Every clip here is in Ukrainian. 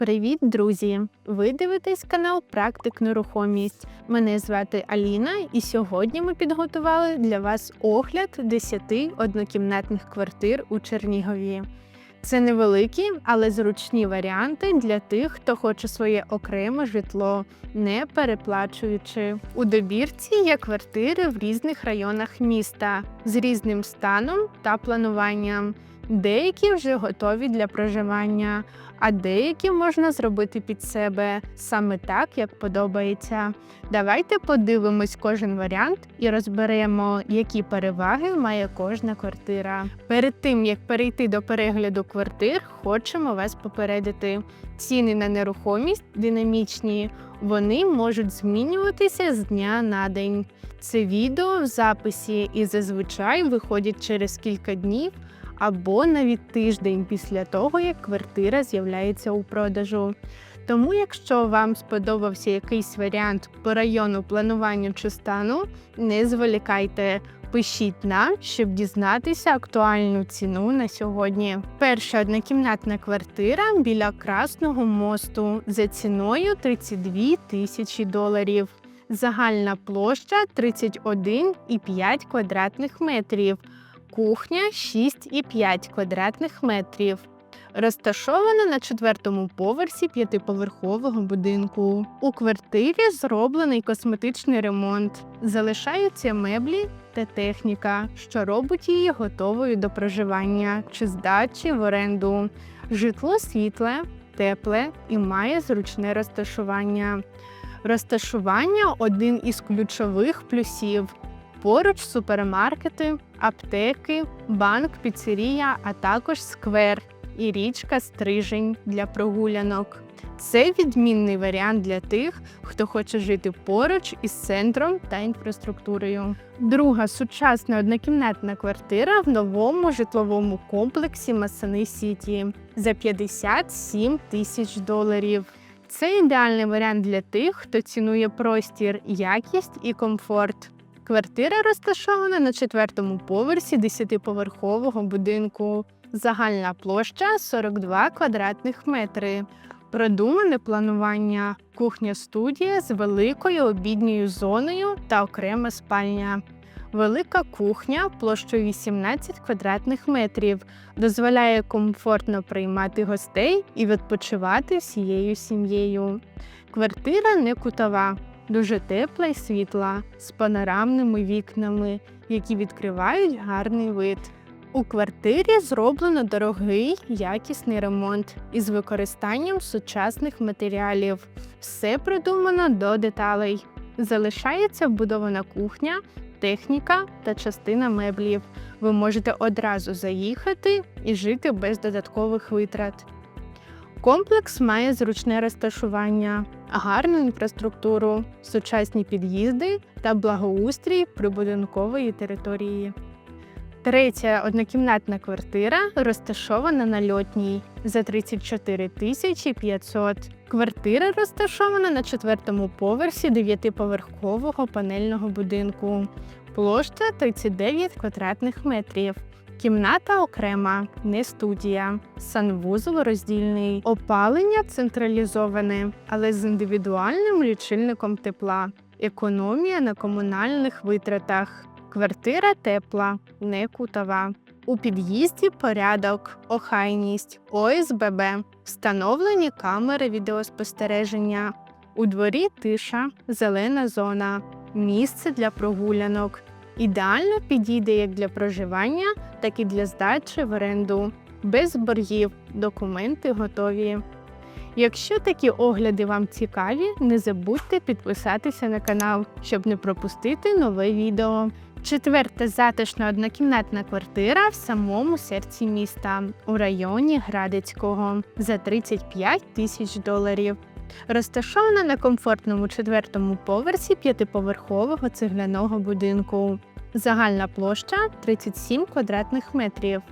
Привіт, друзі! Ви дивитесь канал Практик Нерухомість. Мене звати Аліна, і сьогодні ми підготували для вас огляд 10 однокімнатних квартир у Чернігові. Це невеликі, але зручні варіанти для тих, хто хоче своє окреме житло, не переплачуючи. У добірці є квартири в різних районах міста з різним станом та плануванням. Деякі вже готові для проживання, а деякі можна зробити під себе саме так, як подобається. Давайте подивимось кожен варіант і розберемо, які переваги має кожна квартира. Перед тим як перейти до перегляду квартир, хочемо вас попередити. Ціни на нерухомість динамічні, вони можуть змінюватися з дня на день. Це відео в записі і зазвичай виходять через кілька днів або навіть тиждень після того, як квартира з'являється у продажу. Тому, якщо вам сподобався якийсь варіант по району планування чи стану, не зволікайте. Пишіть нам, щоб дізнатися актуальну ціну на сьогодні. Перша однокімнатна квартира біля Красного мосту за ціною 32 тисячі доларів. Загальна площа 31,5 квадратних метрів кухня 6,5 квадратних метрів. Розташована на четвертому поверсі п'ятиповерхового будинку. У квартирі зроблений косметичний ремонт. Залишаються меблі та техніка, що робить її готовою до проживання чи здачі в оренду. Житло світле, тепле і має зручне розташування. Розташування один із ключових плюсів. Поруч супермаркети, аптеки, банк, піцерія, а також сквер і річка Стрижень для прогулянок. Це відмінний варіант для тих, хто хоче жити поруч із центром та інфраструктурою. Друга сучасна однокімнатна квартира в новому житловому комплексі Масани Сіті за 57 тисяч доларів. Це ідеальний варіант для тих, хто цінує простір, якість і комфорт. Квартира розташована на четвертому поверсі 10-поверхового будинку. Загальна площа 42 квадратних метри. Продумане планування, кухня-студія з великою обідньою зоною та окрема спальня. Велика кухня площою 18 квадратних метрів дозволяє комфортно приймати гостей і відпочивати всією сім'єю. Квартира не кутова, дуже тепла і світла, з панорамними вікнами, які відкривають гарний вид. У квартирі зроблено дорогий якісний ремонт із використанням сучасних матеріалів. Все придумано до деталей. Залишається вбудована кухня, техніка та частина меблів. Ви можете одразу заїхати і жити без додаткових витрат. Комплекс має зручне розташування, гарну інфраструктуру, сучасні під'їзди та благоустрій прибудинкової території. Третя однокімнатна квартира розташована на льотній за 34 тисячі 500. Квартира розташована на четвертому поверсі дев'ятиповерхового панельного будинку. Площа 39 квадратних метрів. Кімната окрема, не студія, санвузол роздільний, опалення централізоване, але з індивідуальним лічильником тепла, економія на комунальних витратах. Квартира тепла, не кутова. У під'їзді порядок, охайність, ОСББ, встановлені камери відеоспостереження. У дворі тиша, зелена зона, місце для прогулянок. Ідеально підійде як для проживання, так і для здачі в оренду. Без боргів, документи готові. Якщо такі огляди вам цікаві, не забудьте підписатися на канал, щоб не пропустити нове відео. Четверта затишна однокімнатна квартира в самому серці міста у районі Градицького за 35 тисяч доларів. Розташована на комфортному четвертому поверсі п'ятиповерхового цегляного будинку. Загальна площа 37 квадратних метрів.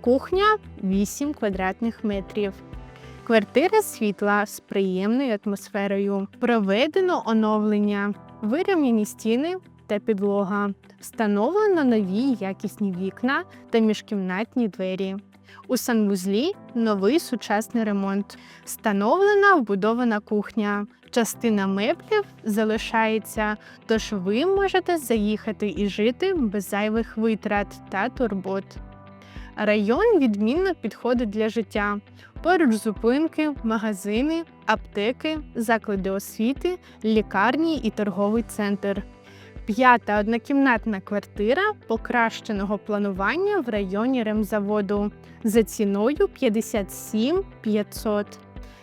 Кухня 8 квадратних метрів. Квартира світла з приємною атмосферою. Проведено оновлення, вирівняні стіни та підлога. Встановлено нові якісні вікна та міжкімнатні двері. У санвузлі новий сучасний ремонт. Встановлена вбудована кухня. Частина меблів залишається, тож ви можете заїхати і жити без зайвих витрат та турбот. Район відмінно підходить для життя. Поруч зупинки, магазини, аптеки, заклади освіти, лікарні і торговий центр. П'ята однокімнатна квартира покращеного планування в районі ремзаводу за ціною 57 500.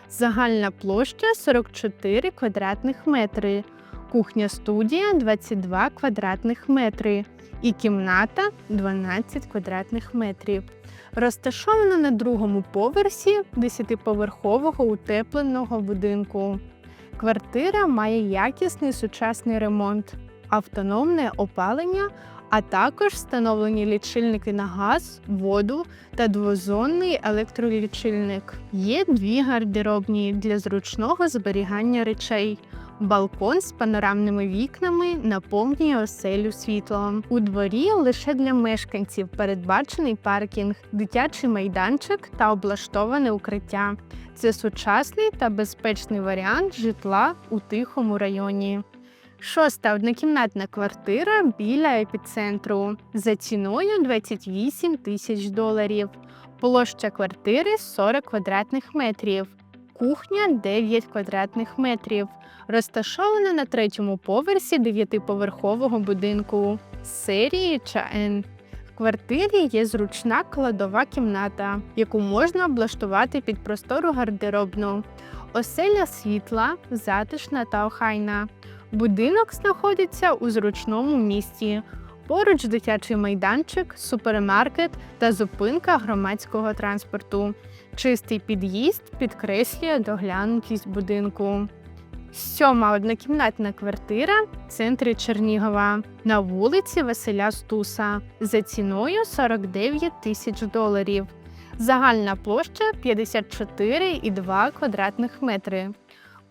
Загальна площа 44 квадратних метри, кухня-студія 22 квадратних метри і кімната 12 квадратних метрів. Розташована на другому поверсі 10-поверхового утепленого будинку. Квартира має якісний сучасний ремонт, автономне опалення, а також встановлені лічильники на газ, воду та двозонний електролічильник. Є дві гардеробні для зручного зберігання речей. Балкон з панорамними вікнами наповнює оселю світлом. У дворі лише для мешканців передбачений паркінг, дитячий майданчик та облаштоване укриття. Це сучасний та безпечний варіант житла у тихому районі. Шоста однокімнатна квартира біля епіцентру за ціною 28 тисяч доларів. Площа квартири 40 квадратних метрів. Кухня 9 квадратних метрів. Розташована на третьому поверсі дев'ятиповерхового будинку серії ЧАЕН. В квартирі є зручна кладова кімната, яку можна облаштувати під простору гардеробну. Оселя світла, затишна та охайна. Будинок знаходиться у зручному місті. Поруч дитячий майданчик, супермаркет та зупинка громадського транспорту. Чистий під'їзд підкреслює доглянутість будинку. Сьома однокімнатна квартира в центрі Чернігова на вулиці Василя Стуса за ціною 49 тисяч доларів. Загальна площа 54,2 квадратних метри.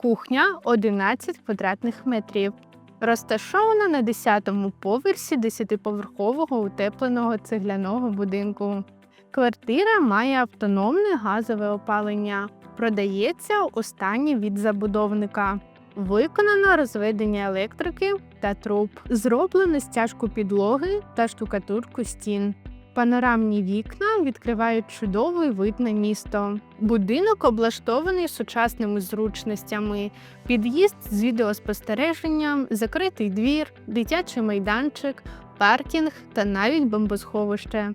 Кухня 11 квадратних метрів. Розташована на 10-му поверсі 10-поверхового утепленого цегляного будинку. Квартира має автономне газове опалення. Продається у стані від забудовника. Виконано розведення електрики та труб, зроблено стяжку підлоги та штукатурку стін. Панорамні вікна відкривають чудовий вид на місто. Будинок облаштований сучасними зручностями, під'їзд з відеоспостереженням, закритий двір, дитячий майданчик, паркінг та навіть бомбосховище.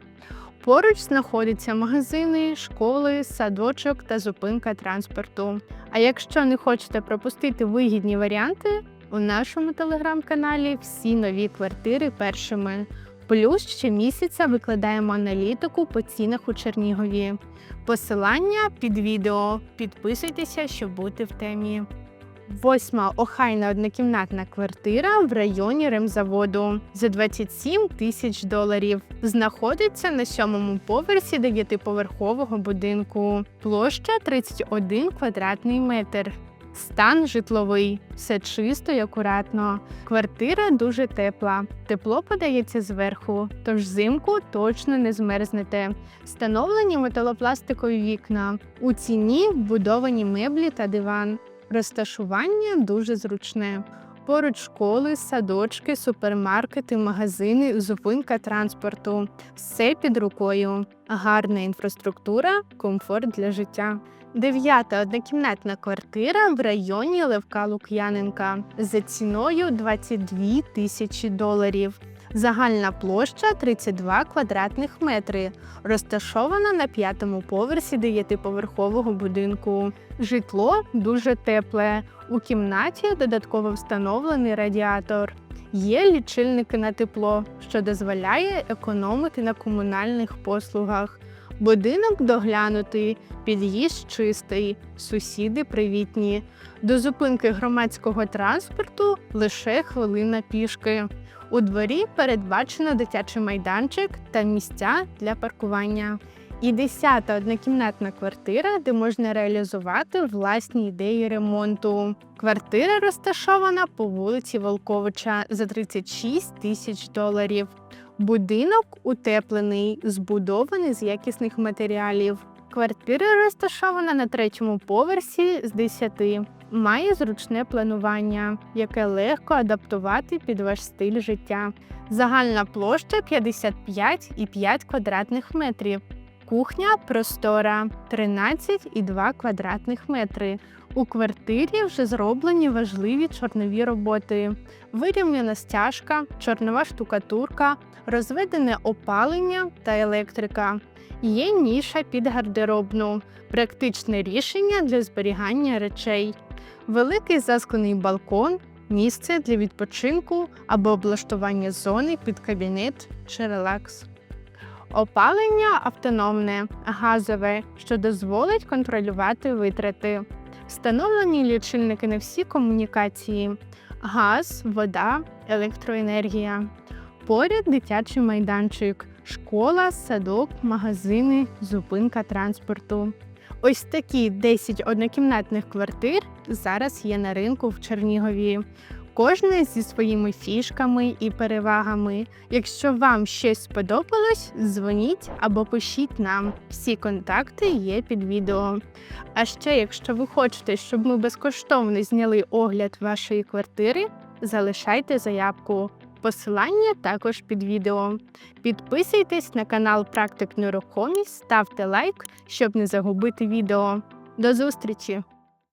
Поруч знаходяться магазини, школи, садочок та зупинка транспорту. А якщо не хочете пропустити вигідні варіанти, у нашому телеграм-каналі всі нові квартири першими. Плюс щомісяця викладаємо аналітику по цінах у Чернігові. Посилання під відео. Підписуйтеся, щоб бути в темі. Восьма охайна однокімнатна квартира в районі ремзаводу за 27 тисяч доларів. Знаходиться на сьомому поверсі дев'ятиповерхового будинку. Площа 31 квадратний метр. Стан житловий, все чисто і акуратно. Квартира дуже тепла. Тепло подається зверху, тож взимку точно не змерзнете. Встановлені металопластикові вікна. У ціні вбудовані меблі та диван. Розташування дуже зручне. Поруч школи, садочки, супермаркети, магазини, зупинка транспорту. Все під рукою. Гарна інфраструктура, комфорт для життя. Дев'ята однокімнатна квартира в районі Левка Лук'яненка за ціною 22 тисячі доларів. Загальна площа 32 квадратних метри, розташована на п'ятому поверсі дев'ятиповерхового будинку. Житло дуже тепле. У кімнаті додатково встановлений радіатор. Є лічильники на тепло, що дозволяє економити на комунальних послугах. Будинок доглянутий, під'їзд чистий, сусіди привітні. До зупинки громадського транспорту лише хвилина пішки. У дворі передбачено дитячий майданчик та місця для паркування. І десята однокімнатна квартира, де можна реалізувати власні ідеї ремонту. Квартира розташована по вулиці Волковича за 36 тисяч доларів. Будинок утеплений, збудований з якісних матеріалів. Квартира розташована на третьому поверсі з 10. Має зручне планування, яке легко адаптувати під ваш стиль життя. Загальна площа 55,5 квадратних метрів. Кухня простора 13,2 квадратних метри. У квартирі вже зроблені важливі чорнові роботи: вирівняна стяжка, чорнова штукатурка, розведене опалення та електрика. Є ніша під гардеробну, практичне рішення для зберігання речей, великий засклений балкон, місце для відпочинку або облаштування зони під кабінет чи релакс. Опалення автономне, газове, що дозволить контролювати витрати. Встановлені лічильники на всі комунікації: газ, вода, електроенергія. Поряд дитячий майданчик, школа, садок, магазини, зупинка транспорту. Ось такі 10 однокімнатних квартир зараз є на ринку в Чернігові. Кожна зі своїми фішками і перевагами. Якщо вам щось сподобалось, дзвоніть або пишіть нам. Всі контакти є під відео. А ще, якщо ви хочете, щоб ми безкоштовно зняли огляд вашої квартири, залишайте заявку. Посилання також під відео. Підписуйтесь на канал Практик Нерухомість, ставте лайк, щоб не загубити відео. До зустрічі!